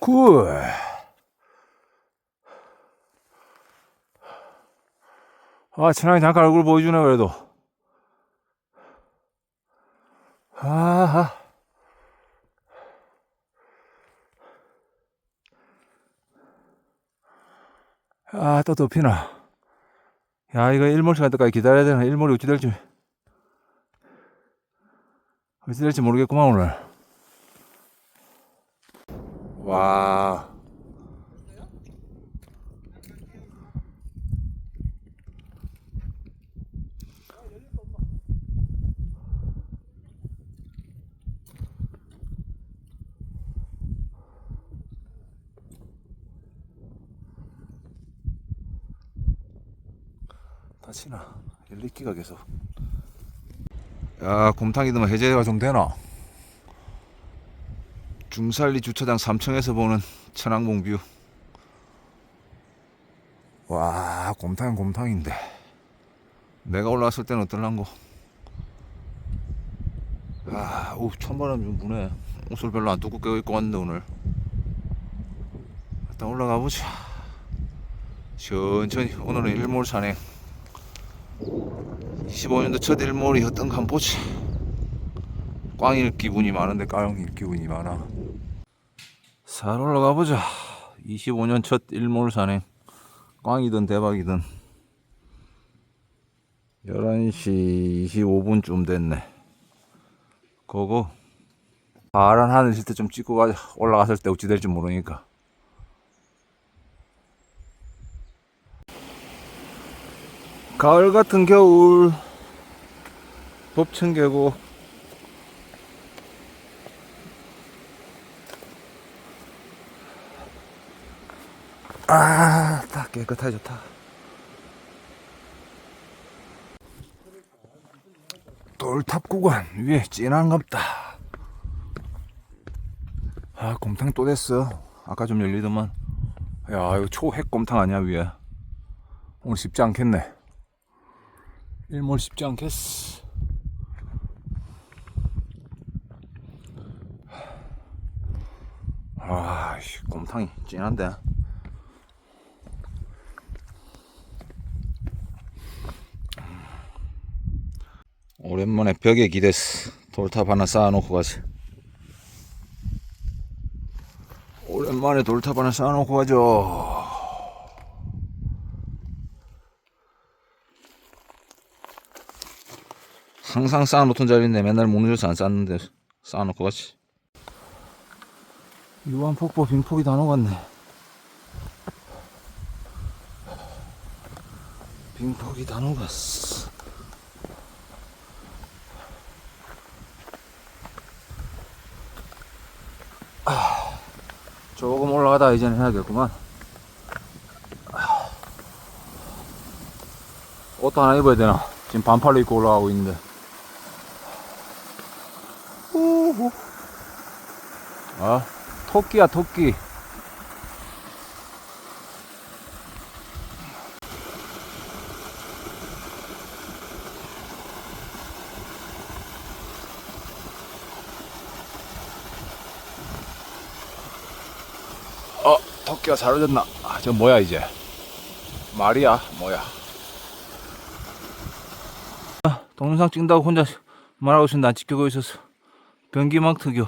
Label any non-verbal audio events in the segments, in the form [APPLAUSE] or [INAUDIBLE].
굿. 아, 천하게 잠깐 얼굴 보여주네, 그래도. 아하. 아, 또 덮이나. 야, 이거 일몰 시간 때까지 기다려야 되나? 일몰이 어찌 될지. 어찌 될지 모르겠구만, 오늘. 와. 다치나 열리기가 계속 야 곰탕이더만 해제가 좀 되나 중살리 주차장 3층에서 보는 천왕봉 뷰. 와, 곰탕 곰탕인데. 내가 올라왔을 때는 어떨란고? 아, 오, 찬바람 좀 부네. 옷을 별로 안 두껍게 입고 왔는데, 오늘. 일단 올라가 보자. 천천히, 오늘은 일몰 산행. 25년도 첫 일몰이 어떤가 한번 보자. 꽝일 기분이 많은데 까용일 기분이 많아. 산 올라가 보자. 25년 첫 일몰 산행. 꽝이든 대박이든. 11시 25분쯤 됐네. 그거 파란 하늘 있을 때좀 찍고 가자. 올라갔을 때 어찌 될지 모르니까. 가을 같은 겨울 법천 계곡 아, 다 깨끗하게 좋다. 돌탑 구간 위에 진한갑다. 아, 곰탕 또 됐어. 아까 좀 열리더만. 야, 이거 초핵 곰탕 아니야, 위에. 오늘 쉽지 않겠네. 일몰 쉽지 않겠어. 아, 씨, 곰탕이 진한데. 오랜만에 벽에 기댔어. 돌탑 하나 쌓아놓고 가지. 오랜만에 돌탑 하나 쌓아놓고 가죠. 항상 쌓아놓던 자리인데 맨날 못 늦어서 안 쌓는데 쌓아놓고 가지. 유한 폭포 빈폭이 다 녹았네. 빈폭이 다 녹았어. 조금 올라가다 이제는 해야겠구만. 옷도 하나 입어야 되나? 지금 반팔로 입고 올라가고 있는데. 아, 토끼야, 토끼. 어, 토끼가 사라졌나? 아, 저 뭐야, 이제? 말이야, 뭐야? 동영상 찍는다고 혼자 말하고 있었는데 안 찍히고 있었어. 변기막 특유.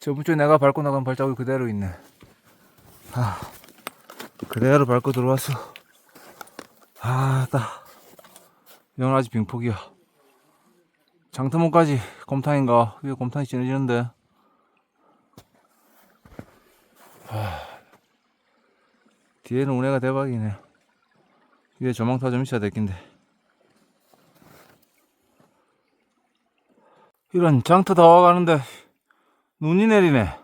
저번 주에 내가 밟고 나간 발자국이 그대로 있네. 아, 그대로 밟고 들어왔어. 아, 딱. 이건 아직 빙폭이야. 장터문까지 곰탕인가? 위에 곰탕이 진해지는데. 뒤에는 운해가 대박이네. 위에 조망타 좀 있어야 될 텐데. 이런 장터 다 와가는데 눈이 내리네.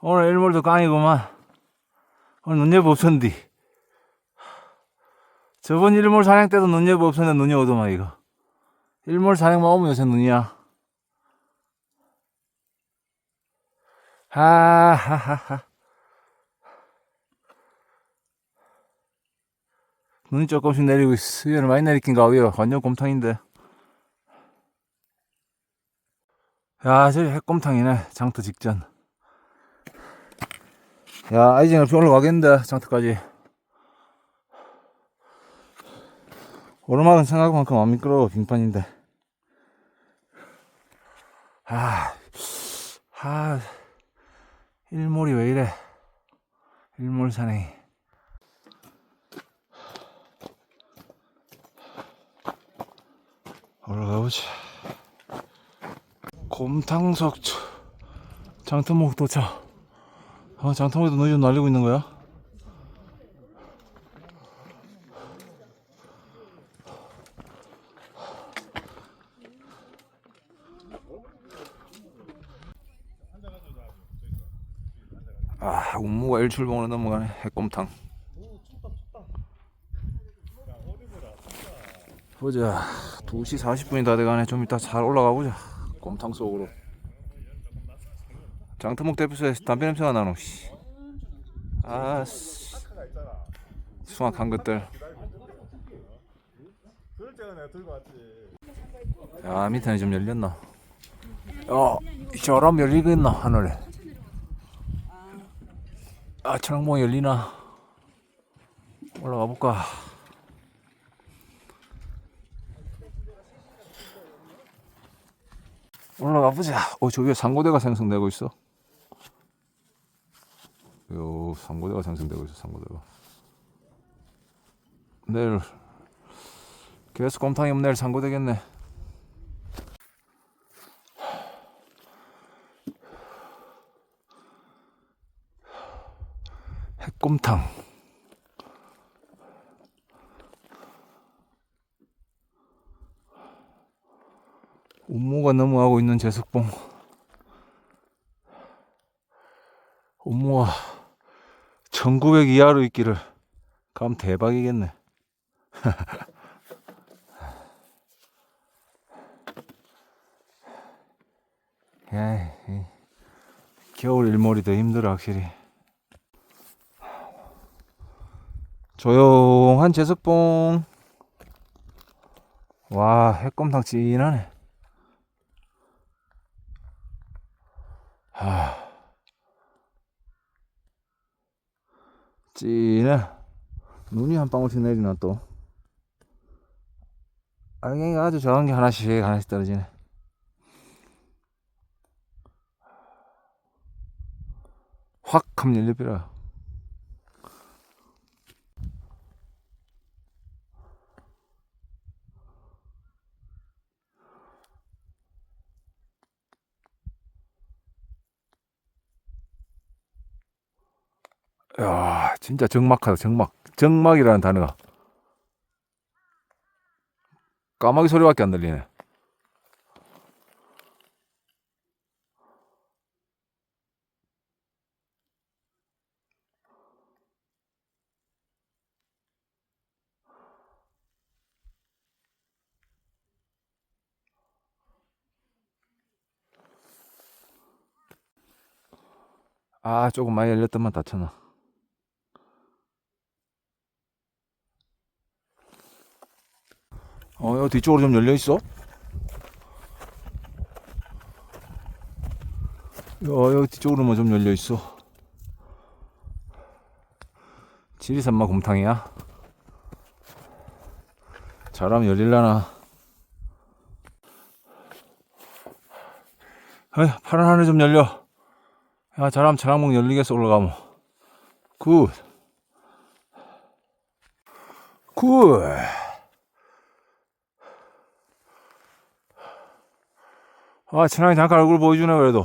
오늘 일몰도 깡이구만. 오늘 눈 예보 없었는데. 저번 일몰 산행 때도 눈 예보 없었는데 눈이 오더만 이거. 일몰 산행만 오면 요새 눈이야. 하하하하. 눈이 조금씩 내리고. 위에는 많이 내리긴가 위에 완전 곰탕인데. 야, 저기 핵곰탕이네. 장터 직전. 야, 아이징을 좀 올라가겠는데, 장터까지. 오르막은 생각만큼 안 미끄러워, 빙판인데. 아, 아, 일몰이 왜 이래. 일몰 산행 올라가보자. 곰탕석 장터목 도착. 아, 장터목에도 너희 좀 날리고 있는 거야? 아, 운무가 일출봉으로 넘어가네. 해꼼탕. 보자. 2시 40분이 다 돼가네. 좀 이따 잘 올라가 보자. 곰탕 속으로. 장터목 대표소에 담배 냄새가 나노. 씨. 아, 씨. 수확한 것들. 야, 밑에는 좀 열렸나? 야, 이 저람 열리겠나, 하늘에? 아, 천왕봉 열리나? 올라가 볼까? 올라가 보자. 어, 저기에 상고대가 생성되고 있어. 요, 상고대가 생성되고 있어, 상고대가. 내일, 계속 곰탕이 없면 내일 상고되겠네. 핵곰탕 운모가 넘어가고 있는 제석봉 운모가 1900 이하로 있기를 감 대박이겠네 [LAUGHS] 야, 이 겨울 일몰이 더 힘들어 확실히 조용한 제석봉. 와, 해검탕 찐하네. 하. 찐해. 눈이 한 방울씩 내리나 또. 알갱이가 아주 작은 게 하나씩 하나씩 떨어지네. 확 하면 열려버려. 야, 진짜 정막하다, 정막. 정막이라는 단어가. 까마귀 소리밖에 안 들리네. 아, 조금 많이 열렸더만 다쳤나. 어, 여기 뒤쪽으로 좀 열려 있어. 어, 여기 뒤쪽으로만 좀 열려 있어. 지리산마 곰탕이야. 잘하면 열릴라나. 에이, 파란 하늘 좀 열려. 야, 잘하면 차량목 열리겠어, 올라가면. 굿. 굿. 아, 천왕이 잠깐 얼굴 보여주네, 그래도.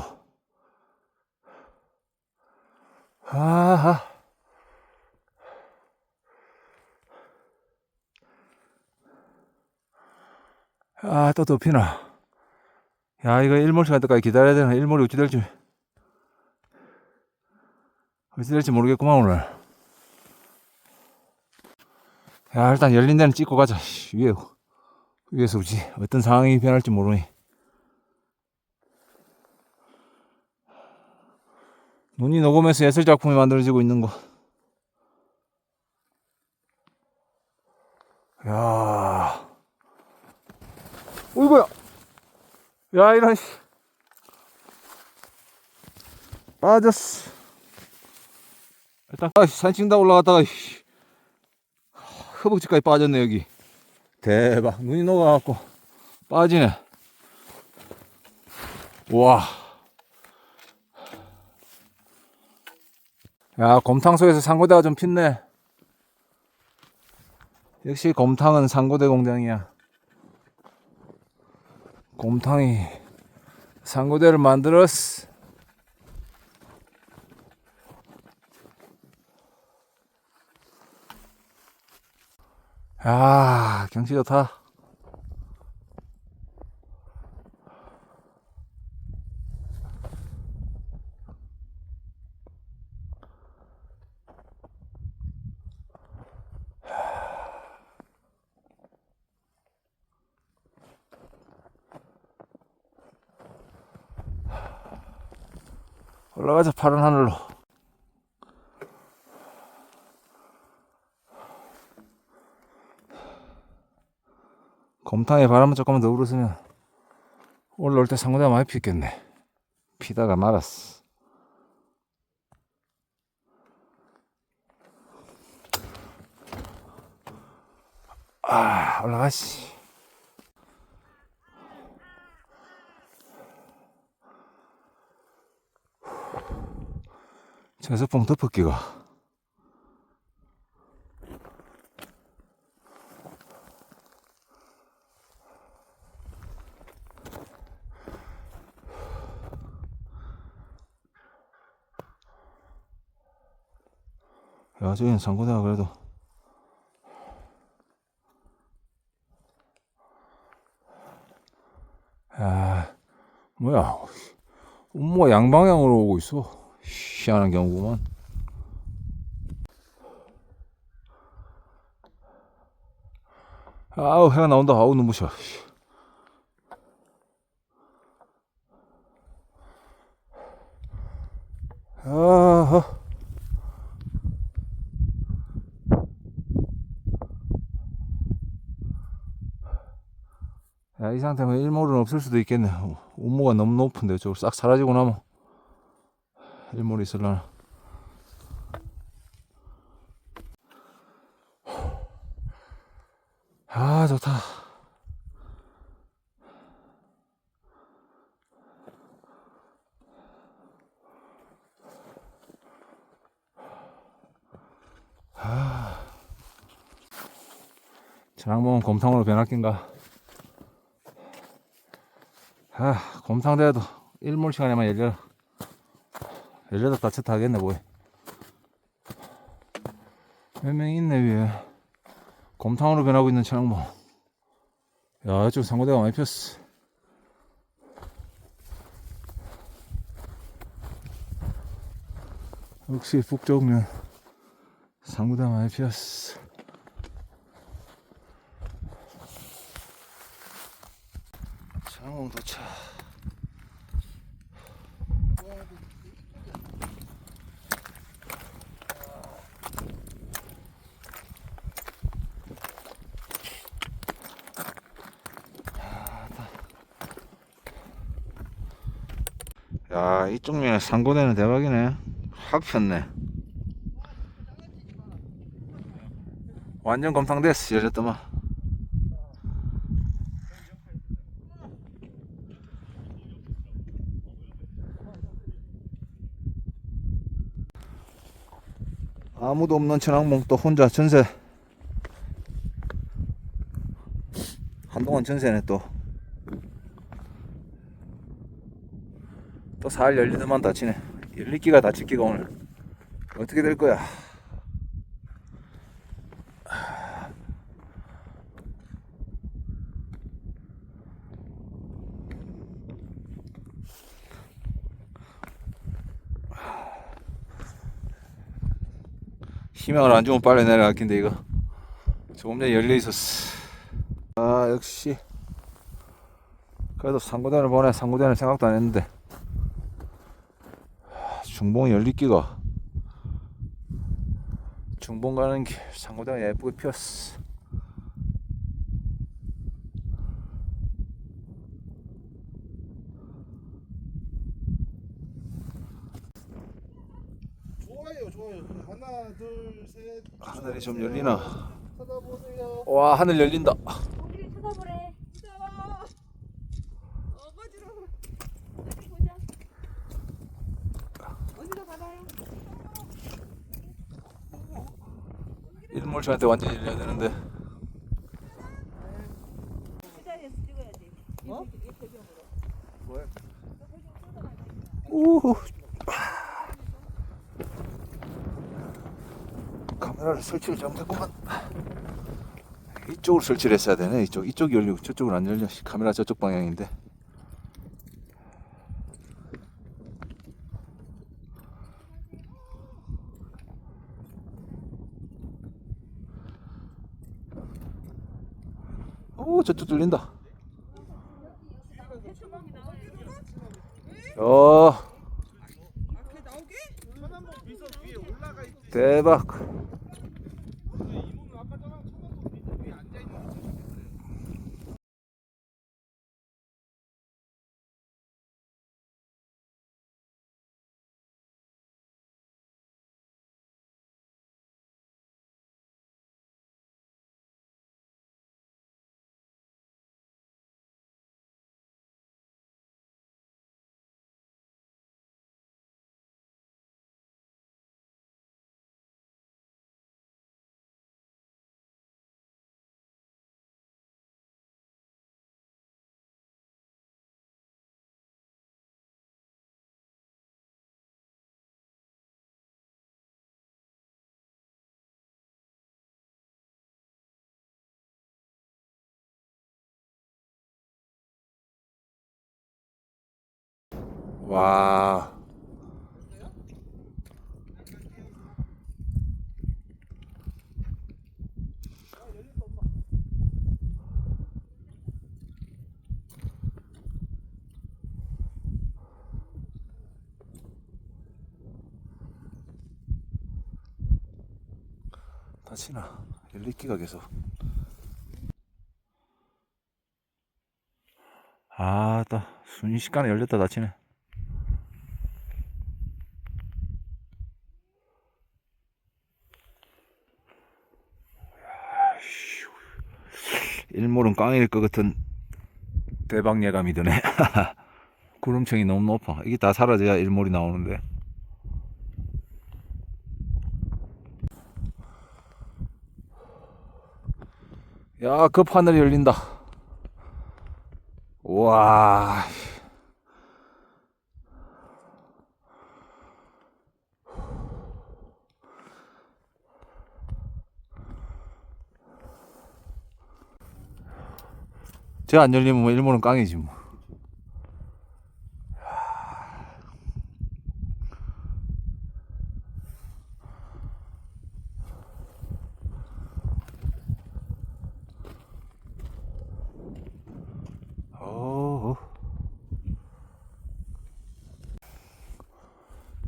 아하. 아, 또 덮이나. 야, 이거 일몰 시간 때까지 기다려야 되나? 일몰이 어찌 될지. 어찌 될지 모르겠구만, 오늘. 야, 일단 열린 데는 찍고 가자. 씨, 위에, 위에서 오지. 어떤 상황이 변할지 모르니. 눈이 녹으면서 예술 작품이 만들어지고 있는 거. 야. 어이구야. 야, 이런 씨. 빠졌어. 일단 아, 산 찍다 올라갔다가 씨, 허벅지까지 빠졌네 여기 대박 눈이 녹아갖고 빠지네 우와 야 곰탕 속에서 상고대가 좀 핀네. 역시 곰탕은 상고대 공장이야. 곰탕이 상고대를 만들었어. 야 경치 좋다 올라가자 파란 하늘로. 곰탕에 바람만 조금만 더 불었으면 올라올 때 상고대가 많이 피겠네. 피다가 말았어. 아 올라가시 제습봉 덮어끼가 야 저기는 상고대가 그래도 야 뭐야? 엄마가 양방향으로 오고 있어 희한한 경우구만 아우 해가 나온다 아우 눈부셔 씨. 아하 야, 이 상태면 일몰은 없을 수도 있겠네. 온모가 너무 높은데, 저걸 싹 사라지고 나면 일몰이 있을라나. 아, 좋다. 아. 저랑봉은 곰탕으로 변할 낀가? 아, 곰탕대도 일몰 시간에만 열려. 열려도 따뜻 하겠네, 뭐해. 몇명 있네, 위에. 곰탕으로 변하고 있는 차량봉. 야, 이쪽 상고대가 많이 폈어. 역시 북쪽면 상고대가 많이 피었어. 창원 도착. 야, 이쪽 면에 상고대는 대박이네. 확 폈네. 완전 검탕됐어, 여자더만. 아무도 없는 천왕봉 또 혼자 전세 한동안 전세네 또 또 살 열리더만 다치네. 열리기가 다치기가 오늘 어떻게 될 거야? 희망을 안 주면 빨리 내려갈 텐데 이거. 조금 전에 열려 있었어. 아 역시. 그래도 상고대를 보내 상고대는 생각도 안 했는데. 하, 중봉 열리기가 중봉 가는 길 상고대가 예쁘게 피었어 좋아요 좋아요. 하나, 둘, 셋. 하늘이 좀 열리나? 쳐다보세요. 와 하늘 열린다. 우리 쳐다보래. 무서워. 어거지로. 어디 보자. 어디로 가봐요. 일몰차한테 완전 히 열려야 되는데. 어? 우후. 카메라를 설치를 잘못했구만. 이쪽으로 설치를 했어야 되네. 이쪽 이쪽이 열리고 저쪽은 안 열려. 카메라 저쪽 방향인데. 오 저쪽 들린다. 어 있지. 대박. 와. 다치나 열리기가 계속 아따 순식간에 열렸다 다치네 일몰은 꽝일 것 같은 대박 예감이 드네. [LAUGHS] 구름층이 너무 높아. 이게 다 사라져야 일몰이 나오는데. 야, 급 하늘이 열린다. 와. 쟤안 열리면 뭐 일몰은 깡이지 뭐. 어.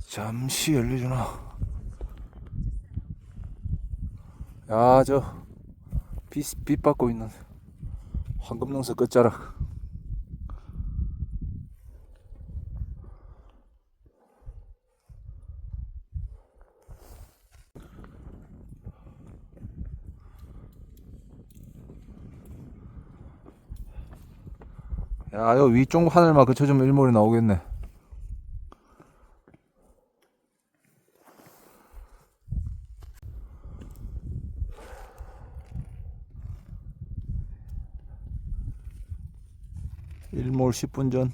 잠시 열려주나. 야, 저, 빛, 빛 받고 있는 황금농사 끝자락. 야, 여 위쪽 하늘만 그쳐주면 일몰이 나오겠네. 일몰 10분 전.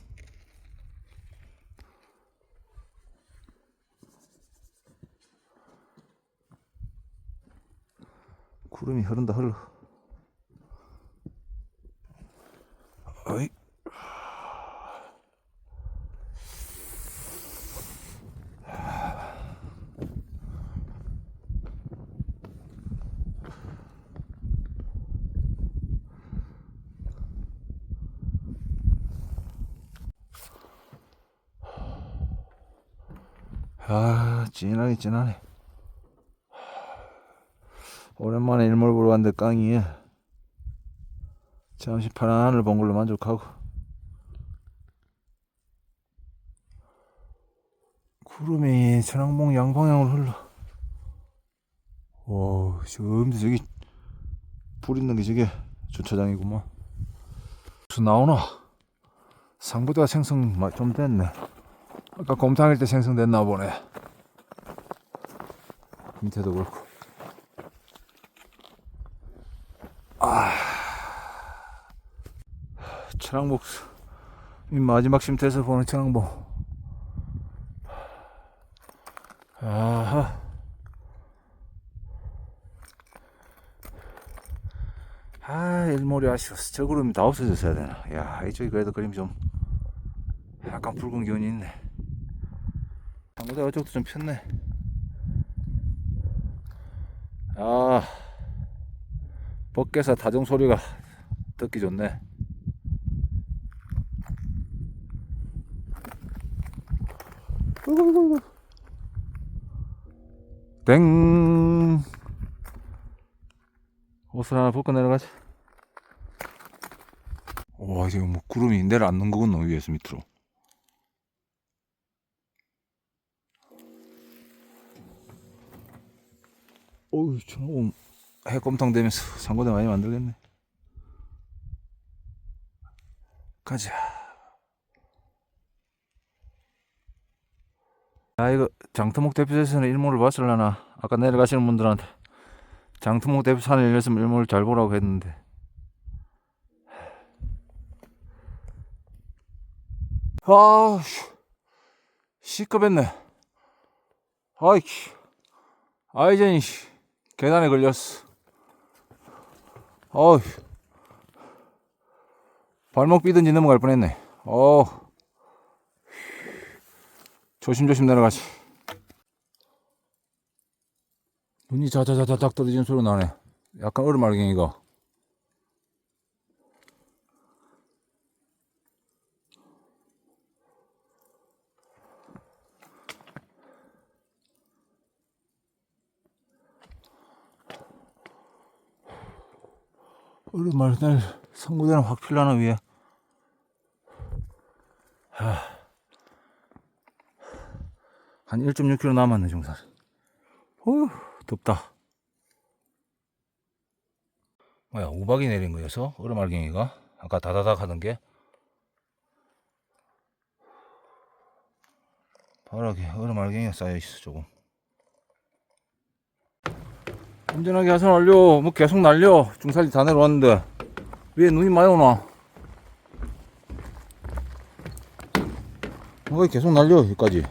구름이 흐른다 흘러. 어이. 아, 진하게 진하네. 오랜만에 일몰 보러 왔는데 깡이 잠시 파란 하늘 본 걸로 만족하고. 구름이 천왕봉 양방향으로 흘러. 좀 저기 불 있는 게 저게 주차장이구만. 무슨 나오나 상부대가 생성 마- 좀 됐네 아까 곰탕일 때 생성됐나 보네. 밑에도 그렇고. 아. 천왕복 이 마지막 쉼터에서 보는 천왕복. 아하. 아 일몰이 아쉬웠어 저 구름이 다 없어졌어야 되나. 야 이쪽이 그래도 그림이 좀 약간 붉은 기운이 있네 상무대 어쪽도 좀 폈네. 아 밖에서 다정 소리가 듣기 좋네. 땡. 옷을 하나 벗고 내려가자. 와 이제 뭐 구름이 내려 앉는 거구나 위에서 밑으로 어우 저놈 해꼼탕 되면서 상고대 많이 만들겠네. 가자. 아 이거 장터목 대표에서는 일몰을 봤을라나? 아까 내려가시는 분들한테 장터목 대표 산을 열렸으면 일몰을 잘 보라고 했는데. 아 시급했네. 아이 아이젠 씨 계단에 걸렸어. 어휴. 발목 삐든지 넘어갈 뻔했네. 어 조심조심 내려가지. 눈이 자자자자작 떨어지는 소리 나네. 약간 얼음 알갱이가 얼음알 내일 성구대는 확 필라나 위에. 하. 한 1.6km 남았네 중산 어휴 덥다. 뭐야 우박이 내린 거여서? 얼음알갱이가? 아까 다다닥 하던 게? 바닥에 얼음알갱이가 쌓여 있어 조금 안전하게 하선 완료 뭐 계속 날려. 중살리 다 내려왔는데. 위에 눈이 많이 오나? 뭐 계속 날려 여기까지?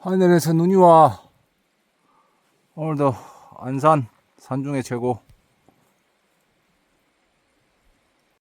하늘에서 눈이 와. 오늘도 안산 산중에 최고